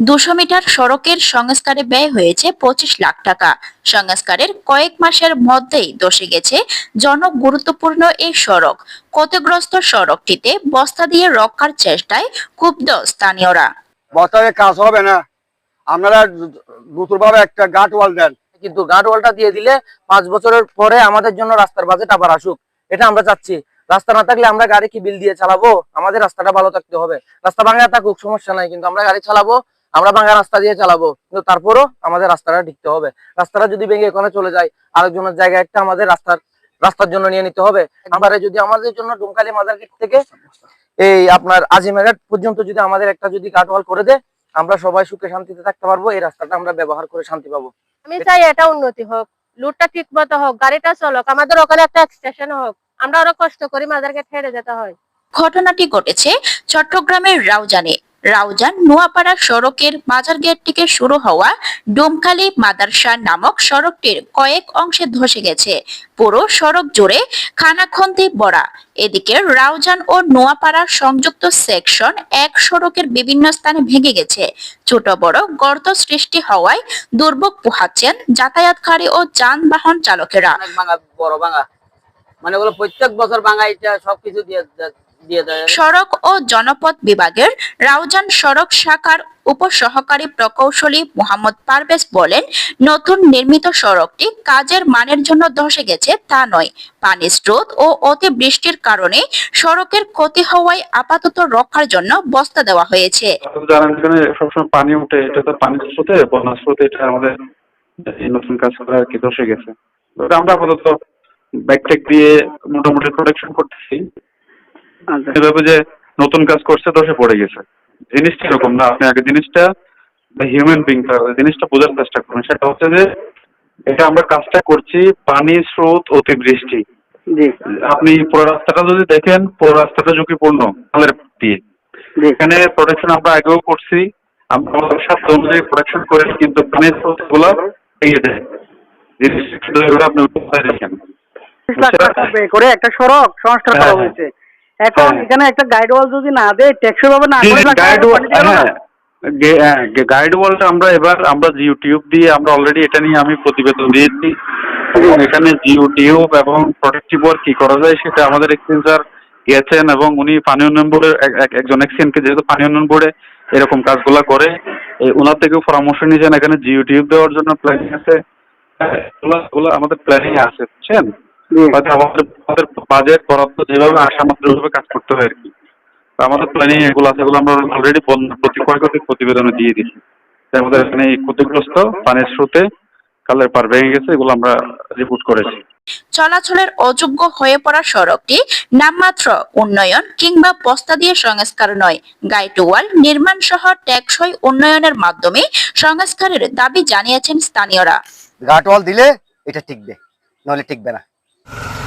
দুশো মিটার সড়কের সংস্কারে ব্যয় হয়েছে পঁচিশ লাখ টাকা। সংস্কারের কয়েক মাসের মধ্যেই দশে গেছে জনগুরুত্বপূর্ণ এই সড়ক। ক্ষতিগ্রস্ত সড়কটিতে বস্তা দিয়ে রক্ষার চেষ্টায় ক্ষুব্ধ স্থানীয়রা। বর্তমানে কাজ হবে না। আপনারা নতুন ভাবে একটা গাট ওয়াল দেন। কিন্তু গার্ড ওয়ালটা দিয়ে দিলে পাঁচ বছরের পরে আমাদের জন্য রাস্তার বাজেট আবার আসুক। এটা আমরা চাচ্ছি। রাস্তা না থাকলে আমরা গাড়ি কি বিল দিয়ে চালাবো? আমাদের রাস্তাটা ভালো থাকতে হবে। রাস্তা ভাঙা থাকুক, সমস্যা নাই। কিন্তু আমরা গাড়ি চালাবো আমরা ভাঙা রাস্তা দিয়ে চালাবো কিন্তু তারপরও আমাদের রাস্তাটা টিকতে হবে। রাস্তাটা যদি ভেঙে এখানে চলে যায় আরেকজনের জায়গায় একটা আমাদের রাস্তার রাস্তার জন্য নিয়ে নিতে হবে। এবারে যদি আমাদের জন্য ডুমকালি মাদারগেট থেকে এই আপনার আজিমেঘাট পর্যন্ত যদি আমাদের একটা যদি গার্ড ওয়াল করে দেয় আমরা সবাই সুখে শান্তিতে থাকতে পারব এই রাস্তাটা আমরা ব্যবহার করে শান্তি পাবো। আমি চাই এটা উন্নতি হোক লুটটা ঠিক মতো হোক গাড়িটা চলক আমাদের ওখানে একটা স্টেশন হোক আমরা আরও কষ্ট করি মাদারকে ঠেড়ে যেতে হয়। ঘটনাটি ঘটেছে? চট্টগ্রামের রাউজানে রাউজান নোয়াপাড়া সড়কের মাজার গেট থেকে শুরু হওয়া ডোমখালি মাদারসা নামক সড়কটির কয়েক অংশে ধসে গেছে। পুরো সড়ক জুড়ে খানাখন্দি বড়া এদিকে রাউজান ও নোয়াপাড়া সংযুক্ত সেকশন এক সড়কের বিভিন্ন স্থানে ভেঙে গেছে। ছোট বড় গর্ত সৃষ্টি হওয়ায় দুর্ভোগ পোহাচ্ছেন যাতায়াতকারী ও যানবাহন চালকেরা। বড় ভাঙা। মানে ওগুলো প্রত্যেক বছর ভাঙা এটা সবকিছু দেয় সড়ক ও জনপথ বিভাগের রাউজান সড়ক শাখার উপসহকারী প্রকৌশলী মোহাম্মদ পারভেজ বলেন নতুন নির্মিত সড়কটি কাজের মানের জন্য ধসে গেছে তা নয়। পানি স্রোত ও অতি বৃষ্টির কারণে সড়কের ক্ষতি হওয়ায় আপাতত রক্ষার জন্য বস্তা দেওয়া হয়েছে। সবসময় পানি উঠে এটা তো পানির স্রোতে বন্যার স্রোতে এটা আমাদের নতুন কাজ করা আর কি ধসে গেছে। আমরা আপাতত ব্যাগ টেক দিয়ে মোটামুটি প্রোটেকশন করতেছি। এভাবে যে নতুন কাজ করছে ধসে পড়ে গেছে। জিনিসটা এরকম না আপনি আগে জিনিসটা হিউম্যান বিং জিনিসটা বোঝার চেষ্টা করুন। সেটা হচ্ছে যে এটা আমরা কাজটা করছি পানি স্রোত অতিবৃষ্টি। আপনি পুরো রাস্তাটা যদি দেখেন পুরো রাস্তাটা ঝুঁকিপূর্ণ খালের দিয়ে। এখানে প্রোটেকশন আমরা আগেও করছি আমরা আমাদের সাধ্য অনুযায়ী প্রোটেকশন করে কিন্তু পানির স্রোতগুলো এগিয়ে দেয় আপনি দেখেন। করে একটা সড়ক সংস্কার করা হ্যাঁ। হয়েছে। এখন হ্যাঁ। এখানে একটা গাইড ওয়াল যদি না দেয় টেকসই ভাবে না টাকা গাইড। হ্যাঁ গাইড ওয়ালটা আমরা এবার আমরা ইউটিউব দিয়ে আমরা অলরেডি এটা নিয়ে আমি প্রতিবেদন দিয়েছি এবং এখানে ইউটিউব এবং প্রোটেক্টিভ ওয়ার্ক কি করা যায় সেটা আমাদের এক্সচেঞ্জার গেছেন এবং উনি পানি উন্নয়ন বোর্ডের এক- এক- একজন এক্সচেঞ্জকে যেহেতু পানি উন্নয়ন বোর্ডে এরকম কাজগুলা করে ওনার থেকেও পরামর্শ নিয়েছেন এখানে ইউটিউব দেওয়ার জন্য প্ল্যানিং আছে হ্যাঁ, আমাদের প্ল্যানিং আছে বুঝছেন। হয়তো আমাদের আমাদের বাজেট বরাদ্দ যেভাবে আসা মাত্র ওইভাবে কাজ করতে হয় আর কি। আমাদের প্ল্যানিং এগুলো আছে এগুলো আমরা অলরেডি প্রতি প্রতিবেদনে দিয়ে দিচ্ছি আমাদের এখানে ক্ষতিগ্রস্ত পানির স্রোতে কালের পার ভেঙে গেছে এগুলো আমরা রিপোর্ট করেছি। চলাচলের অযোগ্য হয়ে পড়া সড়কটি নামমাত্র উন্নয়ন কিংবা বস্তা দিয়ে সংস্কার নয়। গাইড ওয়াল নির্মাণ সহ টেকসই উন্নয়নের মাধ্যমে সংস্কারের দাবি জানিয়েছেন স্থানীয়রা। গাট ওয়াল দিলে এটা টিকবে নইলে টিকবে না। you